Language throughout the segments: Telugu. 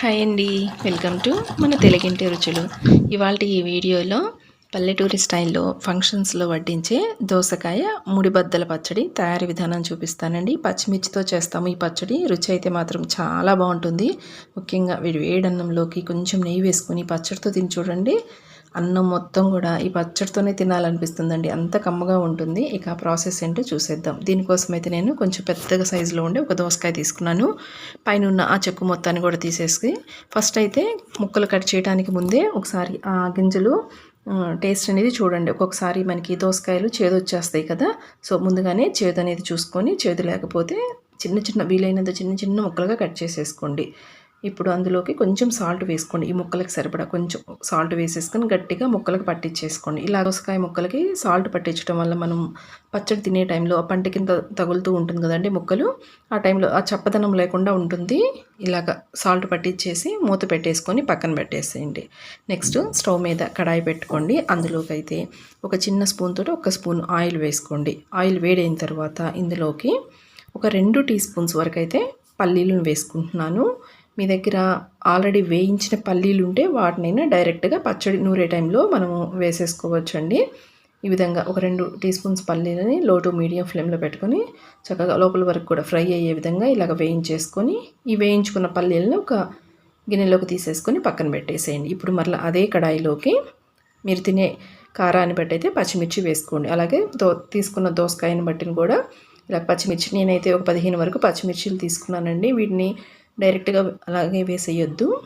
హాయ్ అండి. వెల్కమ్ టు మన తెలుగింటి రుచులు. ఇవాళ ఈ వీడియోలో పల్లెటూరి స్టైల్లో ఫంక్షన్స్లో వడ్డించే దోసకాయ ముడిబద్దల పచ్చడి తయారీ విధానం చూపిస్తానండి. పచ్చిమిర్చితో చేస్తాము ఈ పచ్చడి. రుచి అయితే మాత్రం చాలా బాగుంటుంది. ముఖ్యంగా వేడి వేడన్నంలోకి కొంచెం నెయ్యి వేసుకొని పచ్చడితో తిని చూడండి. అన్నం మొత్తం కూడా ఈ పచ్చడితోనే తినాలనిపిస్తుందండి. అంత కమ్మగా ఉంటుంది. ఇక ఆ ప్రాసెస్ ఏంటో చూసేద్దాం. దీనికోసం అయితే నేను కొంచెం పెద్దగా సైజులో ఉండే ఒక దోసకాయ తీసుకున్నాను. పైన ఉన్న ఆ చెక్కు మొత్తాన్ని కూడా తీసేసి ఫస్ట్ అయితే ముక్కలు కట్ చేయడానికి ముందే ఒకసారి ఆ గింజలు టేస్ట్ అనేది చూడండి. ఒక్కొక్కసారి మనకి దోసకాయలు చేదు వచ్చేస్తాయి కదా. సో ముందుగానే చేదు అనేది చూసుకొని చేదు లేకపోతే చిన్న చిన్న వీలైనంత చిన్న చిన్న ముక్కలుగా కట్ చేసేసుకోండి. ఇప్పుడు అందులోకి కొంచెం సాల్ట్ వేసుకోండి. ఈ ముక్కలకి సరిపడా కొంచెం సాల్ట్ వేసేసుకొని గట్టిగా ముక్కలకు పట్టించేసుకోండి. ఇలా దోసకాయ ముక్కలకి సాల్ట్ పట్టించడం వల్ల మనం పచ్చడి తినే టైంలో ఆ పంట కింద తగులుతూ ఉంటుంది కదండి ముక్కలు. ఆ టైంలో ఆ చప్పదనం లేకుండా ఉంటుంది. ఇలాగ సాల్ట్ పట్టించేసి మూత పెట్టేసుకొని పక్కన పెట్టేసేయండి. నెక్స్ట్ స్టవ్ మీద కడాయి పెట్టుకోండి. అందులోకి అయితే ఒక చిన్న స్పూన్ తోటి ఒక స్పూన్ ఆయిల్ వేసుకోండి. ఆయిల్ వేడైన తర్వాత ఇందులోకి ఒక రెండు టీ స్పూన్స్ వరకు అయితే పల్లీలను వేసుకుంటున్నాను. మీ దగ్గర ఆల్రెడీ వేయించిన పల్లీలు ఉంటే వాటినైనా డైరెక్ట్గా పచ్చడి నూరే టైంలో మనము వేసేసుకోవచ్చండి. ఈ విధంగా ఒక రెండు టీ స్పూన్స్ పల్లీలని లో టు మీడియం ఫ్లేమ్లో పెట్టుకొని చక్కగా లోపల వరకు కూడా ఫ్రై అయ్యే విధంగా ఇలాగ వేయించేసుకొని ఈ వేయించుకున్న పల్లీలను ఒక గిన్నెలోకి తీసేసుకొని పక్కన పెట్టేసేయండి. ఇప్పుడు మరలా అదే కడాయిలోకి మీరు తినే కారాన్ని బట్టి అయితే పచ్చిమిర్చి వేసుకోండి. అలాగే దో తీసుకున్న దోసకాయని బట్టిని కూడా ఇలా పచ్చిమిర్చి నేనైతే ఒక పదిహేను వరకు పచ్చిమిర్చిలు తీసుకున్నానండి. వీటిని డైరెక్ట్గా అలాగే వేసేయొద్దు.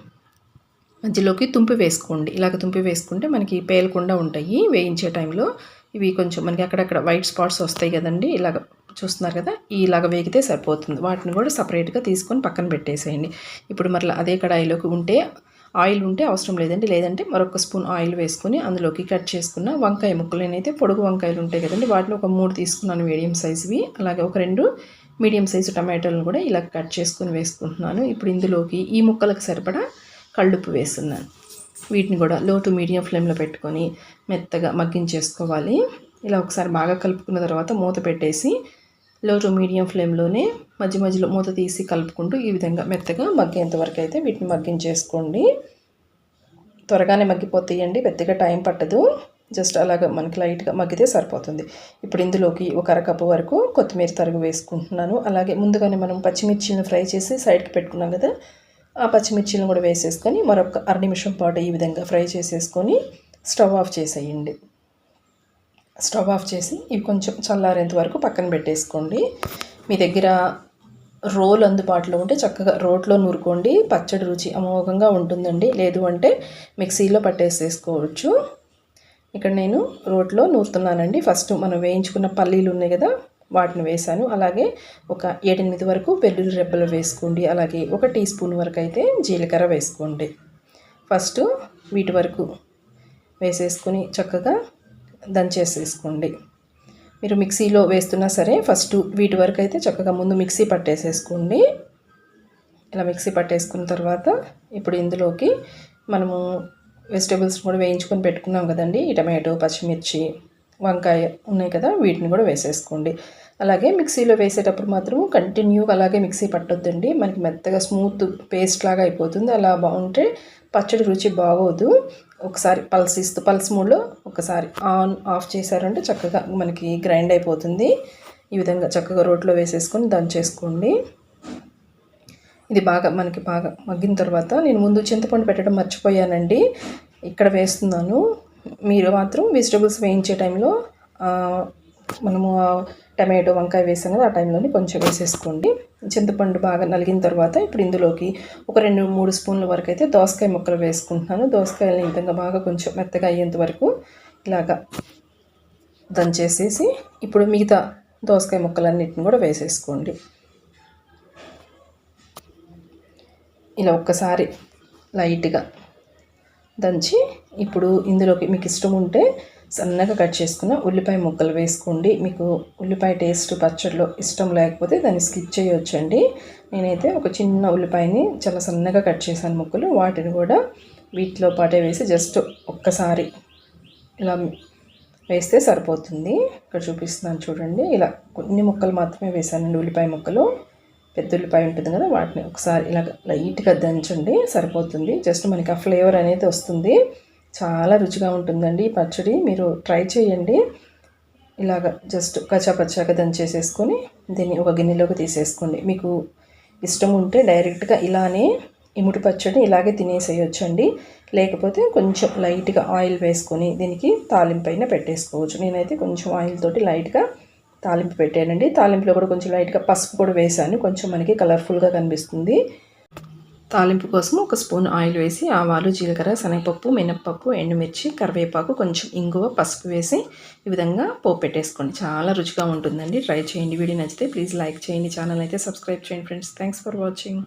మధ్యలోకి తుంపి వేసుకోండి. ఇలాగ తుంపి వేసుకుంటే మనకి పేలకుండా ఉంటాయి. వేయించే టైంలో ఇవి కొంచెం మనకి అక్కడక్కడ వైట్ స్పాట్స్ వస్తాయి కదండి. ఇలాగ చూస్తున్నారు కదా? ఇలాగ వేగితే సరిపోతుంది. వాటిని కూడా సపరేట్గా తీసుకొని పక్కన పెట్టేసేయండి. ఇప్పుడు మరలా అదే కడాయిలోకి ఉంటే ఆయిల్ ఉంటే అవసరం లేదండి. లేదంటే మరొక స్పూన్ ఆయిల్ వేసుకుని అందులోకి కట్ చేసుకున్న వంకాయ ముక్కలు నేనైతే పొడుగు వంకాయలు ఉంటాయి కదండి. వాటిని ఒక మూడు తీసుకున్నాను మీడియం సైజువి. అలాగే ఒక రెండు మీడియం సైజు టమాటోలను కూడా ఇలా కట్ చేసుకుని వేసుకుంటున్నాను. ఇప్పుడు ఇందులోకి ఈ ముక్కలకు సరిపడా కళ్ళుప్పు వేస్తున్నాను. వీటిని కూడా లో టు మీడియం ఫ్లేమ్లో పెట్టుకొని మెత్తగా మగ్గించేసుకోవాలి. ఇలా ఒకసారి బాగా కలుపుకున్న తర్వాత మూత పెట్టేసి లో టు మీడియం ఫ్లేమ్లోనే మధ్య మధ్యలో మూత తీసి కలుపుకుంటూ ఈ విధంగా మెత్తగా మగ్గేంత వరకు అయితే వీటిని మగ్గించేసుకోండి. త్వరగానే మగ్గిపోతాయండి పెద్దగా టైం పట్టదు. జస్ట్ అలాగ మనకి లైట్గా మగ్గితే సరిపోతుంది. ఇప్పుడు ఇందులోకి ఒక అరకప్పు వరకు కొత్తిమీర తరుగు వేసుకుంటున్నాను. అలాగే ముందుగానే మనం పచ్చిమిర్చిలను ఫ్రై చేసి సైడ్కి పెట్టుకున్నాం కదా ఆ పచ్చిమిర్చిలను కూడా వేసేసుకొని మరొక అర నిమిషం పాటు ఈ విధంగా ఫ్రై చేసేసుకొని స్టవ్ ఆఫ్ చేసేయండి. స్టవ్ ఆఫ్ చేసి ఇవి కొంచెం చల్లారేంత వరకు పక్కన పెట్టేసుకోండి. మీ దగ్గర రోల్ అందుబాటులో ఉంటే చక్కగా రోట్లో నూరుకోండి. పచ్చడి రుచి అమోఘంగా ఉంటుందండి. లేదు అంటే మిక్సీలో పట్టేసేసుకోవచ్చు. ఇక్కడ నేను రోట్లో నూరుతున్నానండి. ఫస్ట్ మనం వేయించుకున్న పల్లీలు ఉన్నాయి కదా వాటిని వేసాను అలాగే ఒక ఏడెనిమిది వరకు వెల్లుల్లి రెబ్బలు వేసుకోండి. అలాగే ఒక టీ స్పూన్ వరకు అయితే జీలకర్ర వేసుకోండి. ఫస్ట్ వీటి వరకు వేసేసుకొని చక్కగా దంచేసేసుకోండి. మీరు మిక్సీలో వేస్తున్నా సరే ఫస్ట్ వీటి వరకు అయితే చక్కగా ముందు మిక్సీ పట్టేసేసుకోండి. ఇలా మిక్సీ పట్టేసుకున్న తర్వాత ఇప్పుడు ఇందులోకి మనము వెజిటేబుల్స్ కూడా వేయించుకొని పెట్టుకున్నాం కదండి. ఈ టమాటో పచ్చిమిర్చి వంకాయ ఉన్నాయి కదా వీటిని కూడా వేసేసుకోండి. అలాగే మిక్సీలో వేసేటప్పుడు మాత్రం కంటిన్యూగా అలాగే మిక్సీ పట్టొద్దండి. మనకి మెత్తగా స్మూత్ పేస్ట్ లాగా అయిపోతుంది. అలా బాగుంటే పచ్చడి రుచి బాగోదు. ఒకసారి పల్స్ ఇస్తూ పల్స్ మూడ్లో ఒకసారి ఆన్ ఆఫ్ చేశారంటే చక్కగా మనకి గ్రైండ్ అయిపోతుంది. ఈ విధంగా చక్కగా రోట్లో వేసేసుకొని దంచేసుకోండి. ఇది బాగా మనకి బాగా మగ్గిన తర్వాత నేను ముందు చింతపండు పెట్టడం మర్చిపోయానండి. ఇక్కడ వేస్తున్నాను. మీరు మాత్రం వెజిటబుల్స్ వేయించే టైంలో మనము టమాటో వంకాయ వేసాం కదా ఆ టైంలోని కొంచెం వేసేసుకోండి. చింతపండు బాగా నలిగిన తర్వాత ఇప్పుడు ఇందులోకి ఒక రెండు మూడు స్పూన్ల వరకు అయితే దోసకాయ ముక్కలు వేసుకుంటున్నాను. దోసకాయలని ఈ బాగా కొంచెం మెత్తగా అయ్యేంత వరకు ఇలాగా దంచేసేసి ఇప్పుడు మిగతా దోసకాయ ముక్కలన్నిటిని కూడా వేసేసుకోండి. ఇలా ఒక్కసారి లైట్గా దంచి ఇప్పుడు ఇందులోకి మీకు ఇష్టం ఉంటే సన్నగా కట్ చేసుకున్న ఉల్లిపాయ ముక్కలు వేసుకోండి. మీకు ఉల్లిపాయ టేస్ట్ పచ్చడిలో ఇష్టం లేకపోతే దాన్ని స్కిప్ చేయొచ్చండి. నేనైతే ఒక చిన్న ఉల్లిపాయని చాలా సన్నగా కట్ చేశాను ముక్కలు. వాటిని కూడా వీటిలో పాటే వేసి జస్ట్ ఒక్కసారి ఇలా వేస్తే సరిపోతుంది. ఇక్కడ చూపిస్తున్నాను చూడండి. ఇలా కొన్ని ముక్కలు మాత్రమే వేసానండి ఉల్లిపాయ ముక్కలు. పెద్ద ఉల్లిపాయ ఉంటుంది కదా వాటిని ఒకసారి ఇలా లైట్గా దంచండి సరిపోతుంది. జస్ట్ మనకి ఆ ఫ్లేవర్ అనేది వస్తుంది. చాలా రుచిగా ఉంటుందండి ఈ పచ్చడి. మీరు ట్రై చేయండి. ఇలాగ జస్ట్ కచ్చాపచ్చాగా దంచేసేసుకొని దీన్ని ఒక గిన్నెలోకి తీసేసుకోండి. మీకు ఇష్టం ఉంటే డైరెక్ట్గా ఇలానే ఇముటి పచ్చడి ఇలాగే తినేసేయొచ్చండి. లేకపోతే కొంచెం లైట్గా ఆయిల్ వేసుకొని దీనికి తాలింపైన పెట్టేసుకోవచ్చు. నేనైతే కొంచెం ఆయిల్ తోటి లైట్గా తాలింపు పెట్టానండి. తాలింపులో కూడా కొంచెం లైట్గా పసుపు కూడా వేసాను కొంచెం మనకి కలర్ఫుల్గా కనిపిస్తుంది. తాలింపు కోసం ఒక స్పూన్ ఆయిల్ వేసి ఆవాలు జీలకర్ర శనగపప్పు మినప్పప్పు ఎండుమిర్చి కరివేపాకు కొంచెం ఇంగువ పసుపు వేసి ఈ విధంగా పోపు పెట్టేసుకోండి. చాలా రుచిగా ఉంటుందండి. ట్రై చేయండి. వీడియో నచ్చితే ప్లీజ్ లైక్ చేయండి. ఛానల్ అయితే సబ్స్క్రైబ్ చేయండి ఫ్రెండ్స్. Thanks for watching.